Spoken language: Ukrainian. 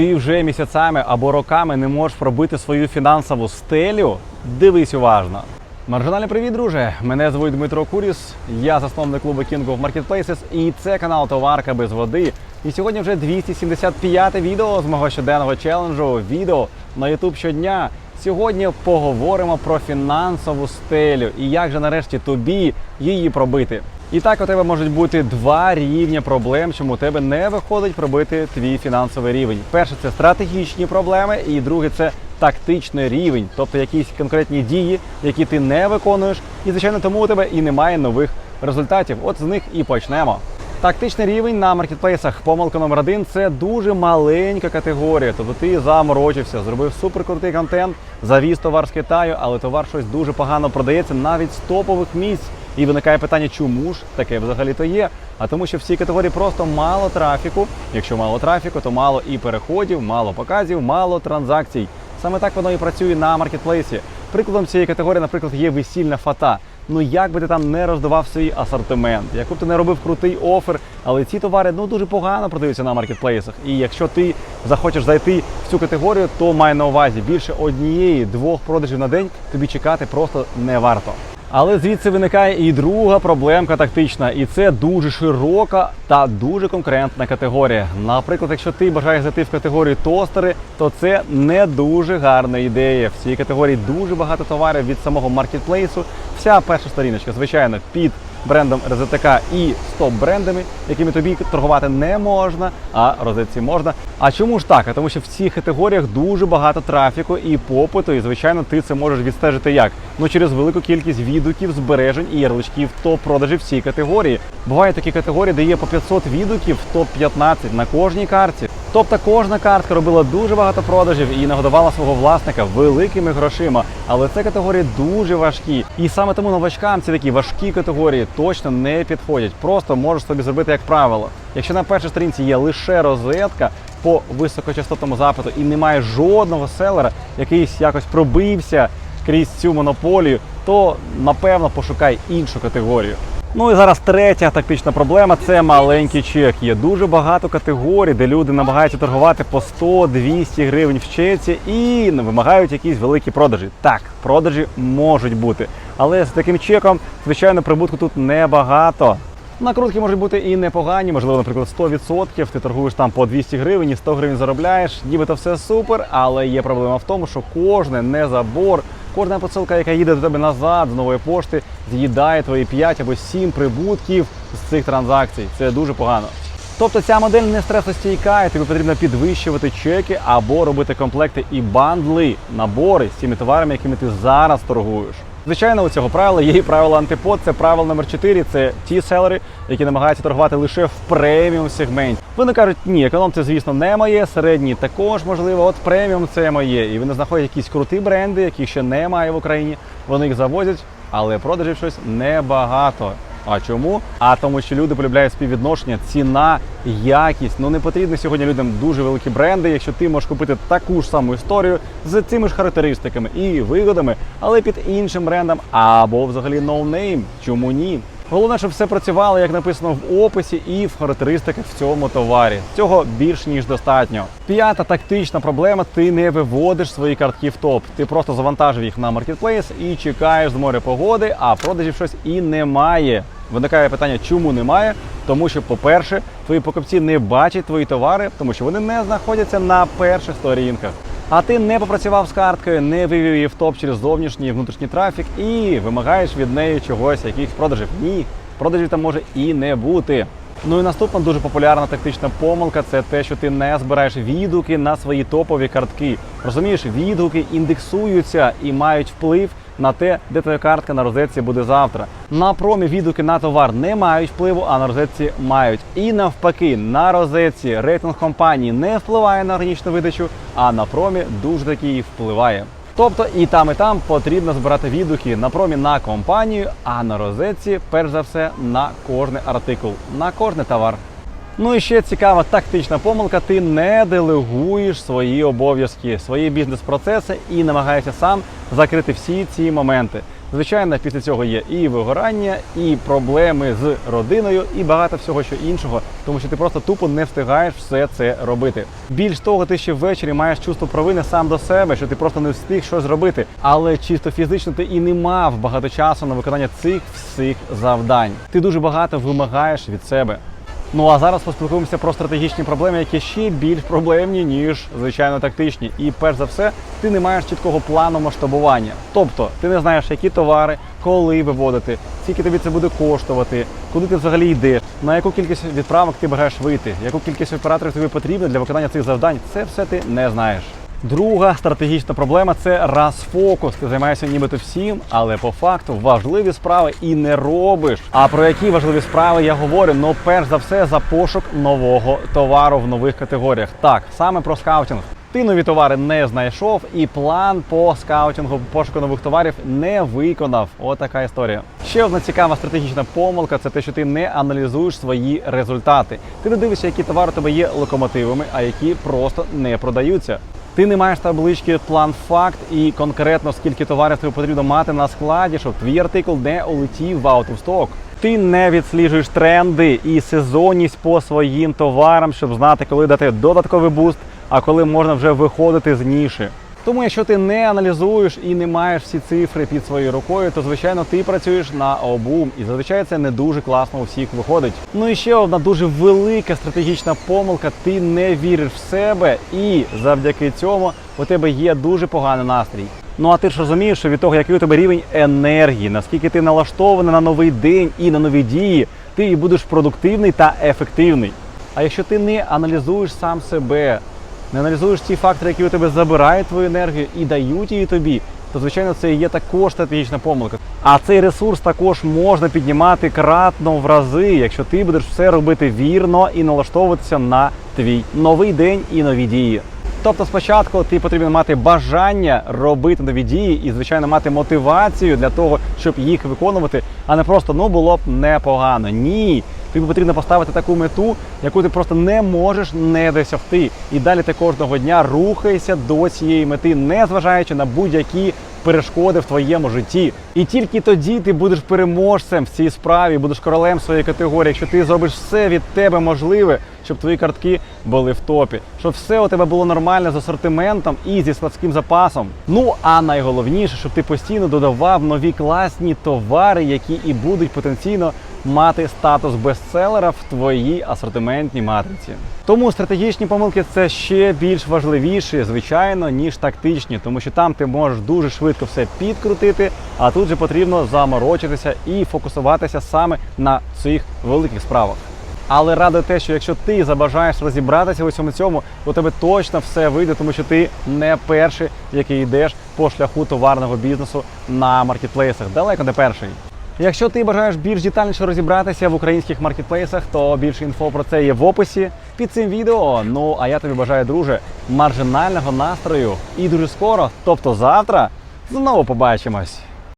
ти вже місяцями або роками не можеш пробити свою фінансову стелю, дивись уважно. Маржинальний привіт, друже! Мене звуть Дмитро Куріс, я засновник клубу King of Marketplaces і це канал Товарка без води. І сьогодні вже 275 відео з мого щоденного челенджу. Відео на YouTube щодня. Сьогодні поговоримо про фінансову стелю і як же нарешті тобі її пробити. І так у тебе можуть бути два рівня проблем, чому у тебе не виходить пробити твій фінансовий рівень. Перше це стратегічні проблеми, і друге це тактичний рівень, тобто якісь конкретні дії, які ти не виконуєш, і звичайно тому у тебе і немає нових результатів. От з них і почнемо. Тактичний рівень на маркетплейсах. Помилка номер один це дуже маленька категорія. Тобто ти заморочився, зробив суперкрутий контент, завіз товар з Китаю, але товар щось дуже погано продається навіть з топових місць. І виникає питання, чому ж таке взагалі то є? А тому, що в цій категорії просто мало трафіку. Якщо мало трафіку, то мало і переходів, мало показів, мало транзакцій. Саме так воно і працює на маркетплейсі. Прикладом цієї категорії, наприклад, є весільна фата. Ну як би ти там не роздавав свій асортимент, яку б ти не робив крутий офер, але ці товари ну дуже погано продаються на маркетплейсах. І якщо ти захочеш зайти в цю категорію, то май на увазі більше однієї двох продажів на день тобі чекати просто не варто. Але звідси виникає і друга проблемка тактична, і це дуже широка та дуже конкурентна категорія. Наприклад, якщо ти бажаєш зайти в категорію тостери, то це не дуже гарна ідея. В цій категорії дуже багато товарів від самого маркетплейсу. Вся перша сторіночка, звичайно, під брендом РЗТК і стоп брендами, якими тобі торгувати не можна, а розетці можна. А чому ж так? А тому що в цих категоріях дуже багато трафіку і попиту, і звичайно, ти це можеш відстежити як? Ну через велику кількість відгуків, збережень і ярличків топ-продажів в цій категорії. Бувають такі категорії, де є по 500 відгуків, топ-15 на кожній карті. Тобто кожна картка робила дуже багато продажів і нагодувала свого власника великими грошима. Але це категорії дуже важкі. І саме тому новачкам ці такі важкі категорії точно не підходять. Просто можеш собі зробити як правило. Якщо на першій сторінці є лише розетка по високочастотному запиту і немає жодного селера, який якось пробився крізь цю монополію, то напевно пошукай іншу категорію. Ну і зараз третя тактична проблема це маленький чек. Є дуже багато категорій, де люди намагаються торгувати по 100-200 гривень в чеці і вимагають якісь великі продажі. Так, продажі можуть бути, але з таким чеком, звичайно, прибутку тут небагато. Накрутки можуть бути і непогані, можливо, наприклад, 100%, ти торгуєш там по 200 гривень і 100 гривень заробляєш, нібито все супер, але є проблема в тому, що кожне не забор, кожна посилка, яка їде до тебе назад з нової пошти, з'їдає твої 5 або 7 прибутків з цих транзакцій. Це дуже погано. Тобто ця модель не стресостійка, і тобі потрібно підвищувати чеки або робити комплекти і бандли, набори з тими товарами, якими ти зараз торгуєш. Звичайно, у цього правила є і правило антипод. Це правило номер 4 Це ті селери, які намагаються торгувати лише в преміум сегменті. Вони кажуть, ні, економ це, звісно, не моє, середній також можливо. От преміум це моє. І вони знаходять якісь круті бренди, яких ще немає в Україні. Вони їх завозять, але продажів щось небагато. А чому? А тому, що люди полюбляють співвідношення, ціна, якість. Ну не потрібно сьогодні людям дуже великі бренди, якщо ти можеш купити таку ж саму історію з цими ж характеристиками і вигодами, але під іншим брендом або взагалі ноунейм. Чому ні? Головне, щоб все працювало, як написано в описі і в характеристиках в цьому товарі. Цього більш ніж достатньо. П'ята тактична проблема: ти не виводиш свої картки в топ. Ти просто завантажив їх на маркетплейс і чекаєш з моря погоди, а продажів щось і немає. Виникає питання, чому немає? Тому що, по-перше, твої покупці не бачать твої товари, тому що вони не знаходяться на перших сторінках. А ти не попрацював з карткою, не вивів її в топ через зовнішній і внутрішній трафік і вимагаєш від неї чогось, якихось продажів. Ні, продажів там може і не бути. Ну і наступна дуже популярна тактична помилка це те, що ти не збираєш відгуки на свої топові картки. Розумієш, відгуки індексуються і мають вплив на те, де твоя картка на розетці буде завтра. На промі відгуки на товар не мають впливу, а на розетці мають. І навпаки, на розетці рейтинг компанії не впливає на органічну видачу, а на промі дуже таки впливає. Тобто і там, і там потрібно збирати відгуки на промі на компанію, а на розетці, перш за все, на кожний артикул, на кожний товар. Ну і ще цікава тактична помилка: ти не делегуєш свої обов'язки, свої бізнес-процеси і намагаєшся сам закрити всі ці моменти. Звичайно, після цього є і вигорання, і проблеми з родиною, і багато всього що іншого, тому що ти просто тупо не встигаєш все це робити. Більш того, ти ще ввечері маєш чувство провини сам до себе, що ти просто не встиг щось зробити. Але чисто фізично ти і не мав багато часу на виконання цих всіх завдань. Ти дуже багато вимагаєш від себе. Ну а зараз поспілкуємося про стратегічні проблеми, які ще більш проблемні, ніж звичайно тактичні. І перш за все, ти не маєш чіткого плану масштабування. Тобто ти не знаєш, які товари, коли виводити, скільки тобі це буде коштувати, куди ти взагалі йдеш, на яку кількість відправок ти бажаєш вийти, яку кількість операторів тобі потрібно для виконання цих завдань. Це все ти не знаєш. Друга стратегічна проблема це розфокус. Ти займаєшся нібито всім, але по факту важливі справи і не робиш. А про які важливі справи я говорю? Ну, перш за все, за пошук нового товару в нових категоріях. Так, саме про скаутинг. Ти нові товари не знайшов, і план по скаутингу пошуку нових товарів не виконав. Отака історія. Ще одна цікава стратегічна помилка це те, що ти не аналізуєш свої результати. Ти не дивишся, які товари у тебе є локомотивами, а які просто не продаються. Ти не маєш таблички план факт і конкретно скільки товарів тобі потрібно мати на складі, щоб твій артикул не улетів в аутовсток. Ти не відсліджуєш тренди і сезонність по своїм товарам, щоб знати, коли дати додатковий буст, а коли можна вже виходити з ніші. Тому, якщо ти не аналізуєш і не маєш всі цифри під своєю рукою, то звичайно ти працюєш на обум, і зазвичай це не дуже класно у всіх виходить. Ну і ще одна дуже велика стратегічна помилка: ти не віриш в себе, і завдяки цьому у тебе є дуже поганий настрій. Ну а ти ж розумієш, що від того, який у тебе рівень енергії, наскільки ти налаштований на новий день і на нові дії, ти і будеш продуктивний та ефективний. А якщо ти не аналізуєш сам себе, не аналізуєш ті фактори, які у тебе забирають твою енергію і дають її тобі, то звичайно це є також стратегічна помилка. А цей ресурс також можна піднімати кратно в рази, якщо ти будеш все робити вірно і налаштовуватися на твій новий день і нові дії. Тобто спочатку ти потрібно мати бажання робити нові дії і, звичайно, мати мотивацію для того, щоб їх виконувати, а не просто ну було б непогано. Ні. Тобі потрібно поставити таку мету, яку ти просто не можеш не досягти. І далі ти кожного дня рухаєшся до цієї мети, не зважаючи на будь-які перешкоди в твоєму житті. І тільки тоді ти будеш переможцем в цій справі, будеш королем своєї категорії, якщо ти зробиш все від тебе можливе, щоб твої картки були в топі, щоб все у тебе було нормально з асортиментом і зі складським запасом. Ну а найголовніше, щоб ти постійно додавав нові класні товари, які і будуть потенційно мати статус бестселера в твоїй асортиментній матриці. Тому стратегічні помилки це ще більш важливіші, звичайно, ніж тактичні, тому що там ти можеш дуже швидко все підкрутити, а тут же потрібно заморочитися і фокусуватися саме на цих великих справах. Але радий те, що якщо ти забажаєш розібратися в усьому цьому, у тебе точно все вийде, тому що ти не перший, який йдеш по шляху товарного бізнесу на маркетплейсах. Далеко не перший. Якщо ти бажаєш більш детальніше розібратися в українських маркетплейсах, то більше інфо про це є в описі під цим відео. Ну а я тобі бажаю, друже, маржинального настрою і дуже скоро, тобто завтра, знову побачимось.